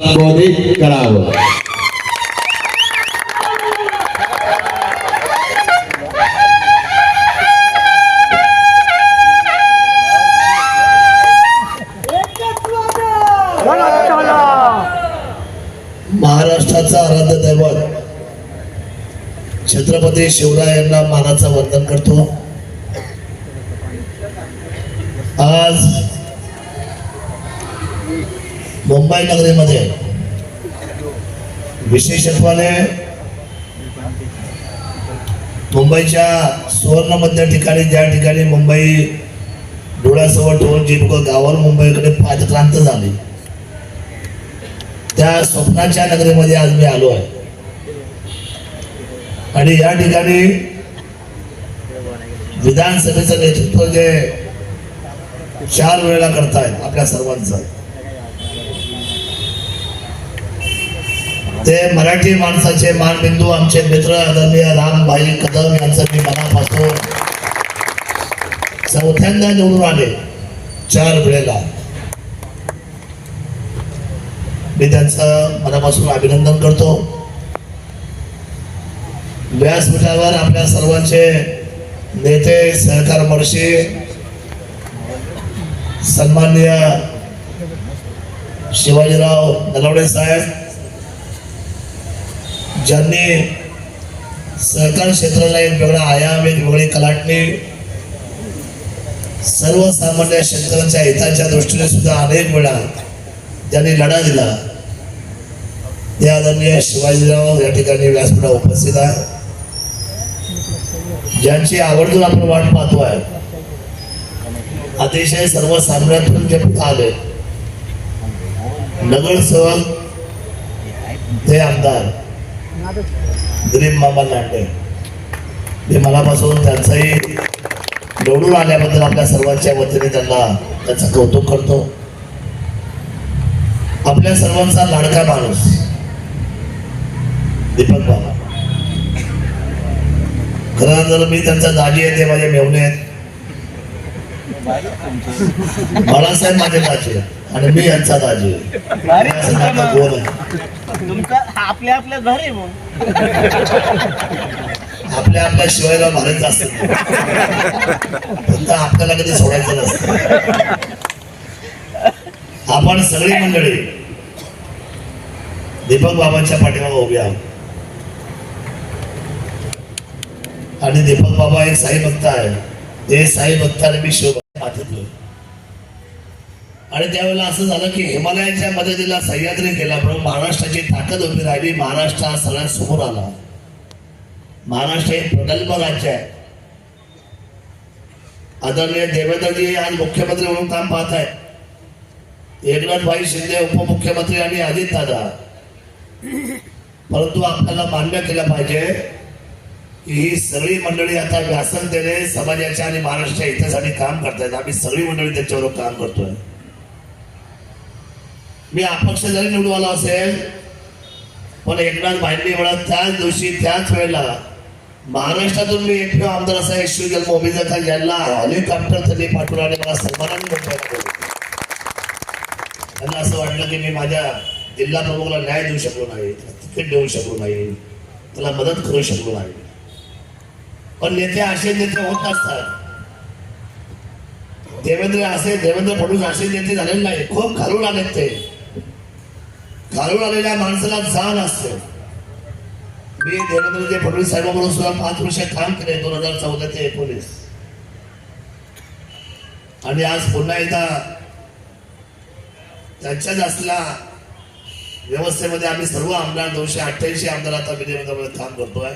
संबोधित करावं. महाराष्ट्राचा आराध्य दैवत छत्रपती शिवरायांना मानाचा वंदन करतो. आज मुंबई नगरीमध्ये. विशेषत्वाने मुंबईच्या सुवर्णमधल्या ठिकाणी ज्या ठिकाणी मुंबई डोळ्यासमोर ढोल जिंक गावावर मुंबईकडे पादक्रांत झाली त्या स्वप्नाच्या नगरीमध्ये आज मी आलो आहे. आणि या ठिकाणी विधानसभेचं नेतृत्व जे चार वेळेला करतायत आपल्या सर्वांचं ते मराठी माणसाचे मानबिंदू आमचे मित्र आदरणीय रामभाई कदम यांचं मी मनापासून चौथ्यांदा निवडून आले. चार वेळेला. मी त्यांचं मनापासून अभिनंदन करतो. व्यासपीठावर आपल्या सर्वांचे नेते सहकार मर्षी सन्माननीय शिवाजीराव नलवडे साहेब ज्यांनी सहकार क्षेत्राला एक वेगळा आयाम एक वेगळी कलाटणी सर्वसामान्य शेतकऱ्यांच्या हिताच्या दृष्टीने सुद्धा अनेक वेळा ज्यांनी लढा दिला. ते आदरणीय शिवाजीराव या ठिकाणी व्यासपीठा उपस्थित आहे ज्यांची आवर्जून आपण वाट आहे अतिशय सर्वसामान्यातून जे आले नगरसेवक ते आमदार. दिलीप मामा लांडे. ते मनापासून त्यांचंही निवडून आल्याबद्दल आपल्या सर्वांच्या वतीने त्यांना त्यांचं कौतुक करतो. आपल्या सर्वांचा लाडका माणूस दीपक बाबा. खरं जर मी त्यांचा दाजी आहे ते माझे मेवणे आहेत. बाळासाहेब माझे दाजी आहेत. आणि मी यांचा आहे तुमचं आपल्या आपल्या घर आहे मग. आपल्या आपल्या शिवायला भारीच असत. फक्त आपल्याला कधी सोडायचं नसतं. आपण सगळी मंडळी दीपक बाबांच्या पाठीमागे उभी आहोत. आणि दीपक बाबा एक साई भक्त आहे. ते साई भक्त आणि मी पाठवतोय आणि त्यावेळेला असं झालं की हिमालयाच्या मदतीला सह्याद्री केला पण महाराष्ट्राची ताकद उभी राहिली महाराष्ट्र हा सगळ्यात समोर आला. महाराष्ट्र हे प्रगल्भ राज्य आहे. आदरणीय देवेंद्रजी आज मुख्यमंत्री म्हणून काम पाहत आहेत. एकनाथभाई शिंदे उपमुख्यमंत्री आणि अजित दादा परंतु आपल्याला मान्य केलं पाहिजे की ही सगळी मंडळी आता व्यासनतेने समाजाच्या आणि महाराष्ट्राच्या हितासाठी काम करतायत. आम्ही सगळी मंडळी त्यांच्याबरोबर काम करतोय. मी अपक्ष जरी निवडून आलो असेल पण एकनाथ भाईंनी मला त्याच दिवशी त्याच वेळेला महाराष्ट्रातून मी एकमेव आमदार असा यशवी जन्म उमेदवार यांना हेलिकॉप्टर त्यांनी पाठवलं आणि मला सन्मानाने त्यांना असं वाटलं की मी माझ्या जिल्हा प्रमुखला न्याय देऊ शकलो नाही तिकीट देऊ शकलो नाही त्याला मदत करू शकलो नाही. पण नेते असे नेते होत असतात. देवेंद्र असे देवेंद्र फडणवीस असे नेते झालेले नाही खूप घालून आलेत ते. घालून आलेल्या माणसाला जाण असते. मी देवेंद्रजी फडणवीस साहेबांकडून सुद्धा पाच वर्ष काम केले दोन हजार चौदा ते एकोणीस. आणि आज पुन्हा एकदा त्यांच्याच असल्या व्यवस्थेमध्ये आम्ही सर्व आमदार दोनशे अठ्ठ्याऐंशी आमदार आता विधिमंडळामध्ये काम करतोय.